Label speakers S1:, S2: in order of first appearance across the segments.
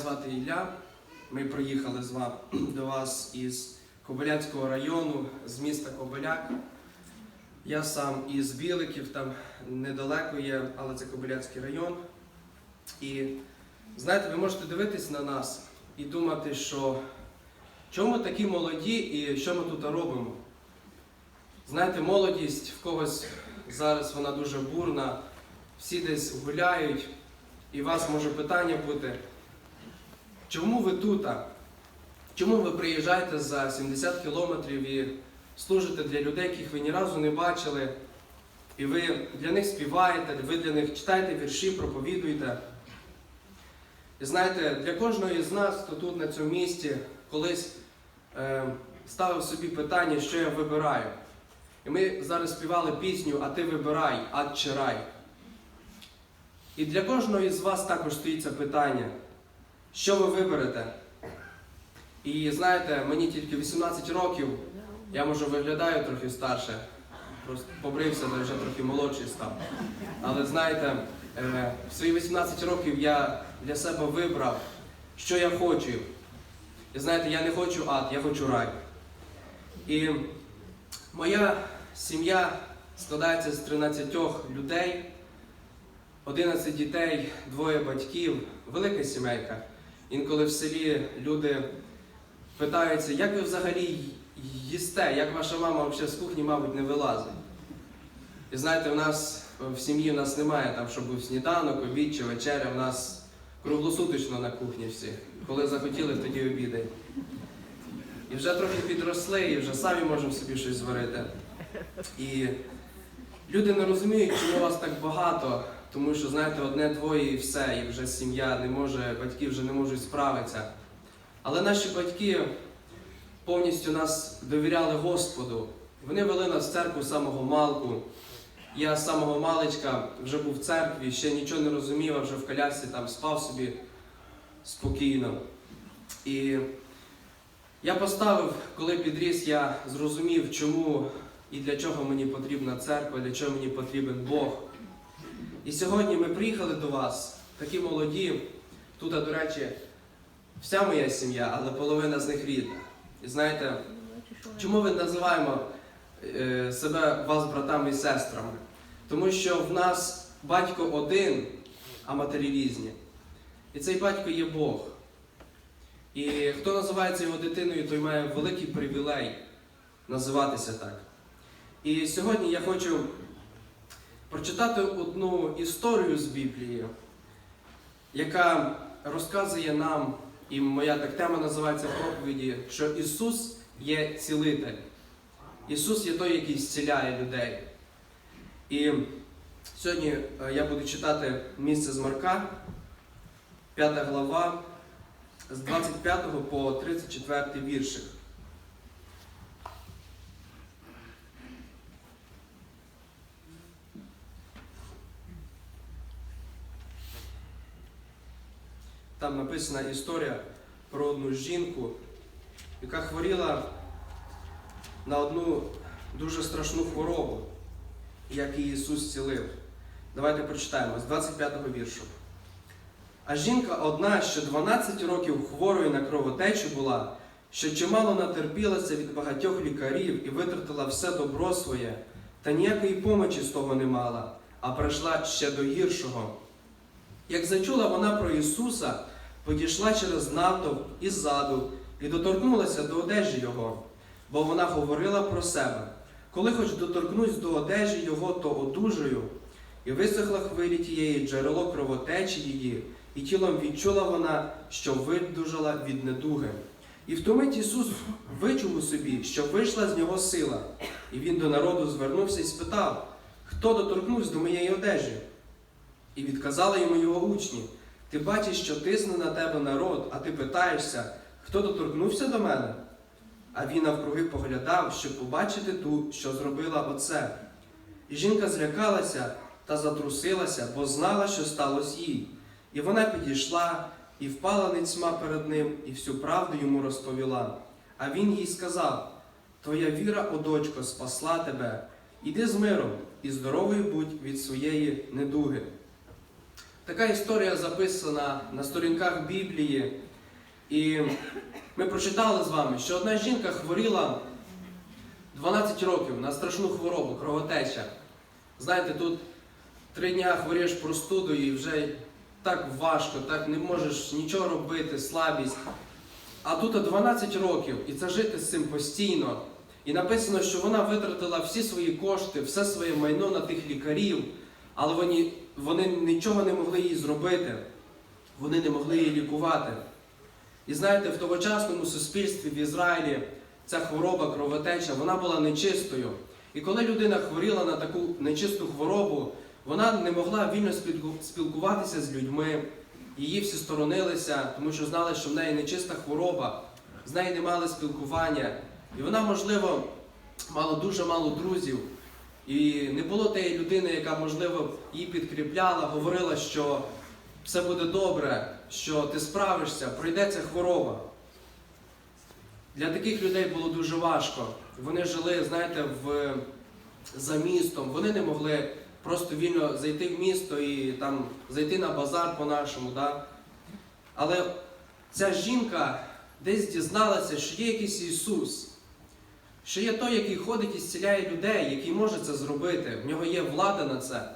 S1: звати Ілля. Ми приїхали з ва- до вас із Кобилянського району, з міста Кобиляк. Я сам із Біликів, там недалеко є, але це Кобилянський район. І знаєте, ви можете дивитись на нас і думати, що чому такі молоді і що ми тут робимо? Знаєте, молодість в когось зараз вона дуже бурна, всі десь гуляють, і у вас може питання бути. Чому ви тут? Чому ви приїжджаєте за 70 кілометрів і служите для людей, яких ви ні разу не бачили, і ви для них співаєте, ви для них читаєте вірші, проповідуєте? І знаєте, для кожного з нас, хто тут на цьому місці, колись е, ставив собі питання, що я вибираю. І ми зараз співали пісню А ти вибирай, ад чи рай. І для кожного із вас також стоїть це питання. Що ви виберете? І знаєте, мені тільки 18 років, я може виглядаю трохи старше, просто побрився, та вже трохи молодший став. Але знаєте, е, в свої 18 років я для себе вибрав, що я хочу. І знаєте, я не хочу ад, я хочу рай. І моя сім'я складається з 13 людей, 11 дітей, двоє батьків, велика сімейка. Інколи в селі люди питаються, як ви взагалі їсте, як ваша мама взагалі з кухні, мабуть, не вилазить. І знаєте, в нас в сім'ї в нас немає там, щоб був сніданок, обід чи вечеря. В нас круглосуточно на кухні всі. Коли захотіли, тоді обідають. І вже трохи підросли, і вже самі можемо собі щось зварити. І люди не розуміють, чому вас так багато, тому що, знаєте, одне-двоє і все, і вже сім'я не може, батьки вже не можуть справитися. Але наші батьки повністю нас довіряли Господу. Вони вели нас в церкву самого малку. Я з самого маличка вже був в церкві, ще нічого не розумів, а вже в колясці там спав собі спокійно. І я поставив, коли підріс, я зрозумів, чому і для чого мені потрібна церква, для чого мені потрібен Бог. І сьогодні ми приїхали до вас, такі молоді. Тут, до речі, вся моя сім'я, але половина з них рідна. І знаєте, чому ми називаємо е, себе вас братами і сестрами? Тому що в нас батько один, а матері різні. І цей батько є Бог. І хто називається його дитиною, той має великий привілей називатися так. І сьогодні я хочу прочитати одну історію з Біблії, яка розказує нам, і моя так тема називається в проповіді, що Ісус є цілитель. Ісус є той, який зціляє людей. І сьогодні е, я буду читати місце з Марка, 5 глава, з 25 по 34 віршик. Там написана історія про одну жінку, яка хворіла на одну дуже страшну хворобу, як її Ісус зцілив. Давайте прочитаємо з 25-го віршу. А жінка одна, що 12 років хворою на кровотечу була, що чимало натерпілася від багатьох лікарів і витратила все добро своє, та ніякої помочі з того не мала, а прийшла ще до гіршого. Як зачула вона про Ісуса, підійшла через натовп і ззаду і доторкнулася до одежі Його, бо вона говорила про себе. Коли хоч доторкнусь до одежі Його, то одужаю, і висохла хвилі тієї джерело кровотечі її, і тілом відчула вона, що видужала від недуги. І в ту мить Ісус вичув у собі, що вийшла з нього сила, і він до народу звернувся і спитав, хто доторкнувся до моєї одежі? І відказали йому його учні. Ти бачиш, що тисне на тебе народ, а ти питаєшся, хто доторкнувся до мене? А він навкруги поглядав, щоб побачити ту, що зробила оце. І жінка злякалася та затрусилася, бо знала, що сталося їй. І вона підійшла і впала ницьма перед ним, і всю правду йому розповіла. А він їй сказав: Твоя віра, о дочко, спасла тебе. Іди з миром і здоровою будь від своєї недуги. Така історія записана на сторінках Біблії. І ми прочитали з вами, що одна жінка хворіла 12 років на страшну хворобу, кровотеча. Знаєте, тут три дня хворієш простудою і вже так важко, так не можеш нічого робити, слабість. А тут 12 років, і це жити з цим постійно. І написано, що вона витратила всі свої кошти, все своє майно на тих лікарів, але вони, вони нічого не могли їй зробити. Вони не могли її лікувати. І знаєте, в тогочасному суспільстві в Ізраїлі ця хвороба, кровотеча, вона була нечистою. І коли людина хворіла на таку нечисту хворобу, вона не могла вільно спілкуватися з людьми. Її всі сторонилися, тому що знали, що в неї нечиста хвороба, з нею не мали спілкування. І вона, можливо, мала дуже мало друзів. І не було тієї людини, яка, можливо, її підкріпляла, говорила, що все буде добре, що ти справишся, пройде ця хвороба. Для таких людей було дуже важко. Вони жили, знаєте, в, за містом. Вони не могли просто вільно зайти в місто і там зайти на базар по-нашому. Да? Але ця жінка десь дізналася, що є якийсь Ісус, що є той, який ходить і зціляє людей, який може це зробити. В нього є влада на це.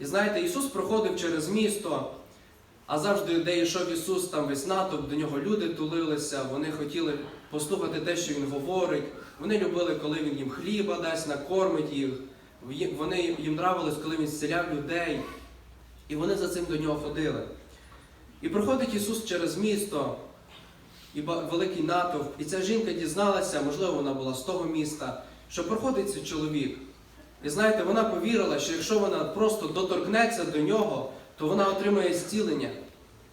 S1: І знаєте, Ісус проходив через місто, а завжди, де йшов Ісус, там весь натовп, до нього люди тулилися, вони хотіли послухати те, що Він говорить. Вони любили, коли Він їм хліба дасть, накормить їх. Вони їм нравилось, коли він зціляв людей. І вони за цим до нього ходили. І проходить Ісус через місто, і великий натовп. І ця жінка дізналася, можливо, вона була з того міста, що проходить цей чоловік. І знаєте, вона повірила, що якщо вона просто доторкнеться до нього, то вона отримає зцілення.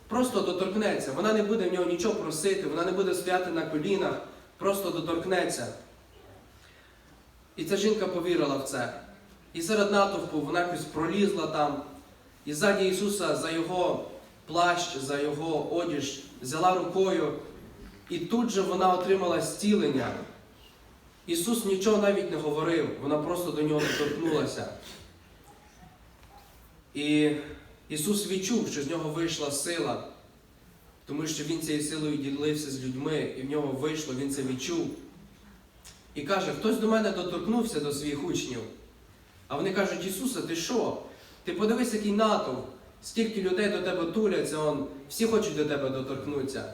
S1: Просто доторкнеться. Вона не буде в нього нічого просити, вона не буде стояти на колінах, просто доторкнеться. І ця жінка повірила в це. І серед натовпу вона якось пролізла там, і ззаді Ісуса за його плащ, за його одіж взяла рукою, і тут же вона отримала зцілення. Ісус нічого навіть не говорив, вона просто до нього доторкнулася. І Ісус відчув, що з нього вийшла сила, тому що Він цією силою ділився з людьми, і в нього вийшло, Він це відчув. І каже, хтось до мене доторкнувся до своїх учнів. А вони кажуть, Ісусе, ти що? Ти подивись, який натовп, стільки людей до тебе туляться, он, всі хочуть до тебе доторкнутися.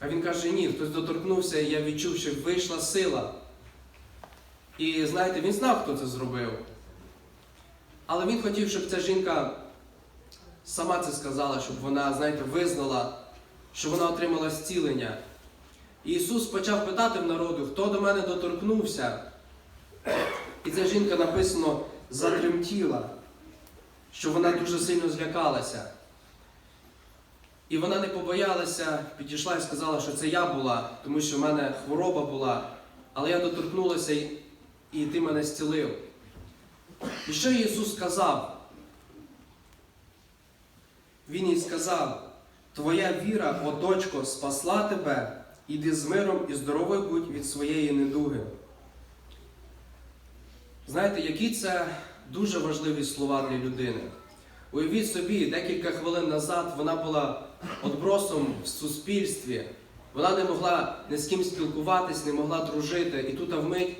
S1: А він каже, ні, хтось доторкнувся, і я відчув, що вийшла сила. І знаєте, він знав, хто це зробив. Але він хотів, щоб ця жінка сама це сказала, щоб вона, знаєте, визнала, що вона отримала зцілення. І Ісус почав питати в народу, хто до мене доторкнувся. І ця жінка написано затремтіла, що вона дуже сильно злякалася. І вона не побоялася, підійшла і сказала, що це я була, тому що в мене хвороба була, але я доторкнулася і, ти мене зцілив. І що Ісус сказав? Він їй сказав: Твоя віра, о дочко, спасла тебе, іди з миром і здоровою будь від своєї недуги. Знаєте, які це дуже важливі слова для людини. Уявіть собі, декілька хвилин назад вона була отбросом в суспільстві. Вона не могла ні з ким спілкуватись, не могла дружити. І тут вмить,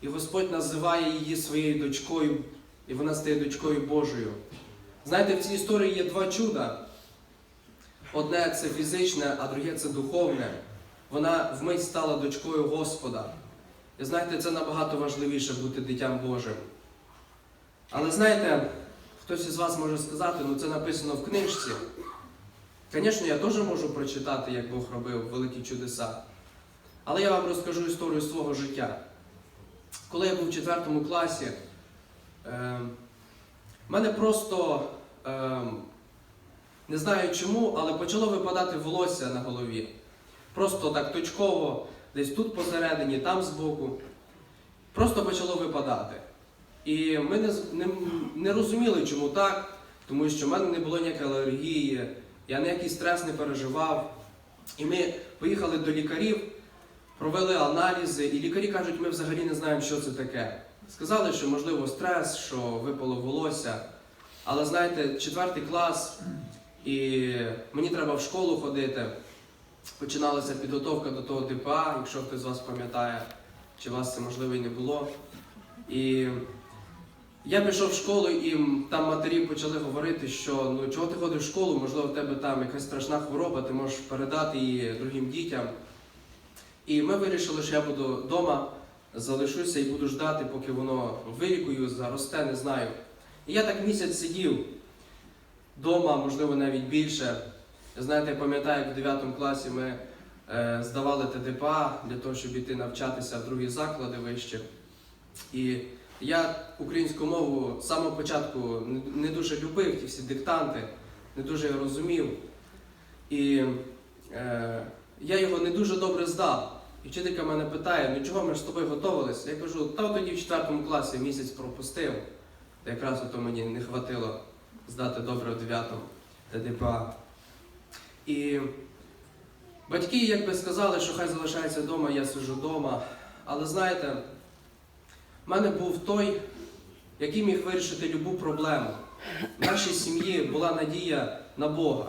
S1: і Господь називає її своєю дочкою, і вона стає дочкою Божою. Знаєте, в цій історії є два чуда. Одне це фізичне, а друге це духовне. Вона вмить стала дочкою Господа. І знаєте, це набагато важливіше бути дитям Божим. Але знаєте, хтось із вас може сказати, ну це написано в книжці. Звісно, я теж можу прочитати, як Бог робив великі чудеса. Але я вам розкажу історію свого життя. Коли я був в 4 класі, е, мене просто, е, не знаю чому, але почало випадати волосся на голові. Просто так точково, десь тут посередині, там збоку. Просто почало випадати. І ми не, не, не розуміли, чому так, тому що в мене не було ніякої алергії, я ніякий стрес не переживав. І ми поїхали до лікарів, провели аналізи, і лікарі кажуть, ми взагалі не знаємо, що це таке. Сказали, що можливо стрес, що випало волосся. Але знаєте, четвертий клас, і мені треба в школу ходити. Починалася підготовка до того ДПА, якщо хтось з вас пам'ятає, чи вас це можливо і не було. І я пішов в школу, і там матері почали говорити, що ну чого ти ходиш в школу, можливо, в тебе там якась страшна хвороба, ти можеш передати її другим дітям. І ми вирішили, що я буду вдома, залишуся і буду ждати, поки воно вилікую, заросте, не знаю. І я так місяць сидів вдома, можливо, навіть більше. Знаєте, я пам'ятаю, як в 9 класі ми е, здавали ТДПА для того, щоб іти навчатися в другі заклади вище. І я українську мову з самого початку не- дуже любив ті всі диктанти, не дуже її розумів. І е, я його не дуже добре здав. І вчителька мене питає, ну чого ми ж з тобою готувалися? Я кажу, та тоді в 4 класі місяць пропустив. Та якраз ото мені не хватило здати добре в 9 ТДПА. І батьки якби сказали, що хай залишається вдома, я сиджу вдома. Але знаєте, в мене був той, який міг вирішити любу проблему. В нашій сім'ї була надія на Бога.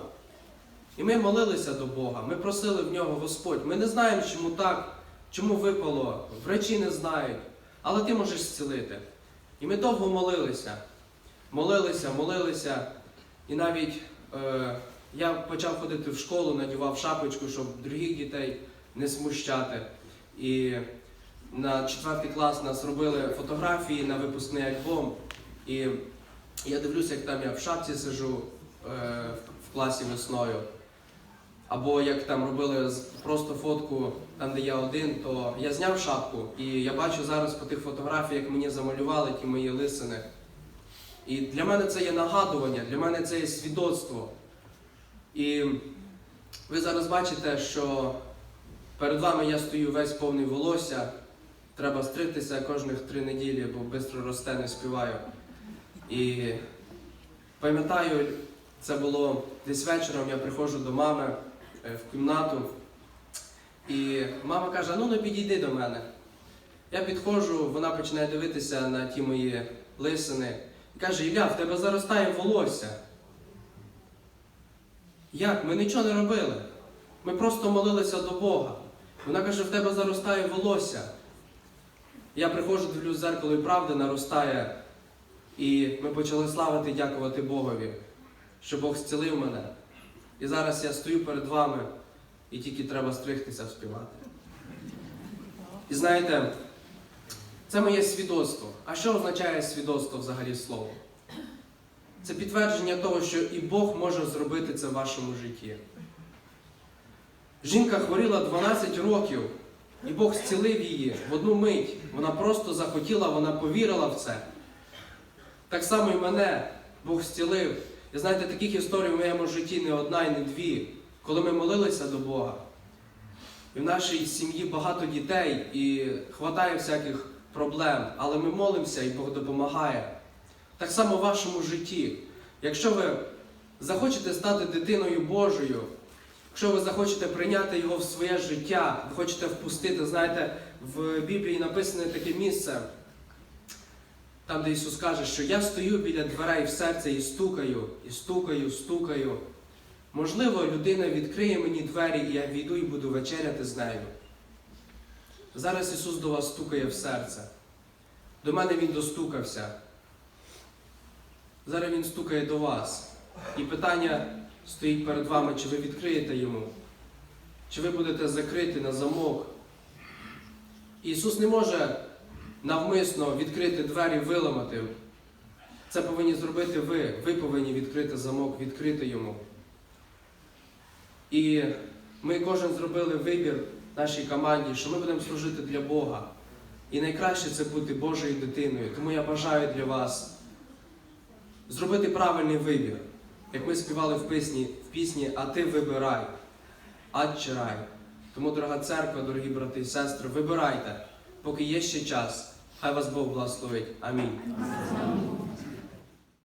S1: І ми молилися до Бога, ми просили в нього Господь. Ми не знаємо, чому так, чому випало, врачі не знають, але ти можеш зцілити. І ми довго молилися, молилися, молилися. І навіть е, я почав ходити в школу, надівав шапочку, щоб других дітей не смущати. І на четвертий клас нас робили фотографії на випускний альбом. І я дивлюся, як там я в шапці сижу е, в класі весною. Або як там робили просто фотку там, де я один, то я зняв шапку, і я бачу зараз по тих фотографіях, як мені замалювали ті мої лисини. І для мене це є нагадування, для мене це є свідоцтво. І ви зараз бачите, що перед вами я стою весь повний волосся. Треба стригтися кожних три неділі, бо швидко росте, не співаю. І пам'ятаю, це було десь вечором, я приходжу до мами е, в кімнату, і мама каже: ну не підійди до мене. Я підходжу, вона починає дивитися на ті мої лисини і каже: Ілля, в тебе заростає волосся. Як? Ми нічого не робили. Ми просто молилися до Бога. Вона каже, в тебе заростає волосся. Я приходжу, дивлюсь в зеркало і правда наростає. І ми почали славити, і дякувати Богові, що Бог зцілив мене. І зараз я стою перед вами і тільки треба стригтися співати. І знаєте, це моє свідоцтво. А що означає свідоцтво взагалі слово? Це підтвердження того, що і Бог може зробити це в вашому житті. Жінка хворіла 12 років, і Бог зцілив її в одну мить. Вона просто захотіла, вона повірила в це. Так само і мене Бог зцілив. І знаєте, таких історій в моєму житті не одна і не дві. Коли ми молилися до Бога. І в нашій сім'ї багато дітей і хватає всяких проблем, але ми молимося і Бог допомагає. Так само в вашому житті. Якщо ви захочете стати дитиною Божою, якщо ви захочете прийняти його в своє життя, ви хочете впустити, знаєте, в Біблії написане таке місце, там, де Ісус каже, що я стою біля дверей в серце і стукаю, і стукаю, стукаю. Можливо, людина відкриє мені двері, і я війду і буду вечеряти з нею. Зараз Ісус до вас стукає в серце. До мене Він достукався. Зараз Він стукає до вас. І питання стоїть перед вами, чи ви відкриєте йому, чи ви будете закриті на замок. Ісус не може навмисно відкрити двері, виламати. Це повинні зробити ви. Ви повинні відкрити замок, відкрити йому. І ми кожен зробили вибір нашій команді, що ми будемо служити для Бога. І найкраще це бути Божою дитиною. Тому я бажаю для вас зробити правильний вибір. Як ми співали в пісні, в пісні А ти вибирай, ад чи рай. Тому, дорога церква, дорогі брати і сестри, вибирайте, поки є ще час. Хай вас Бог благословить. Амінь.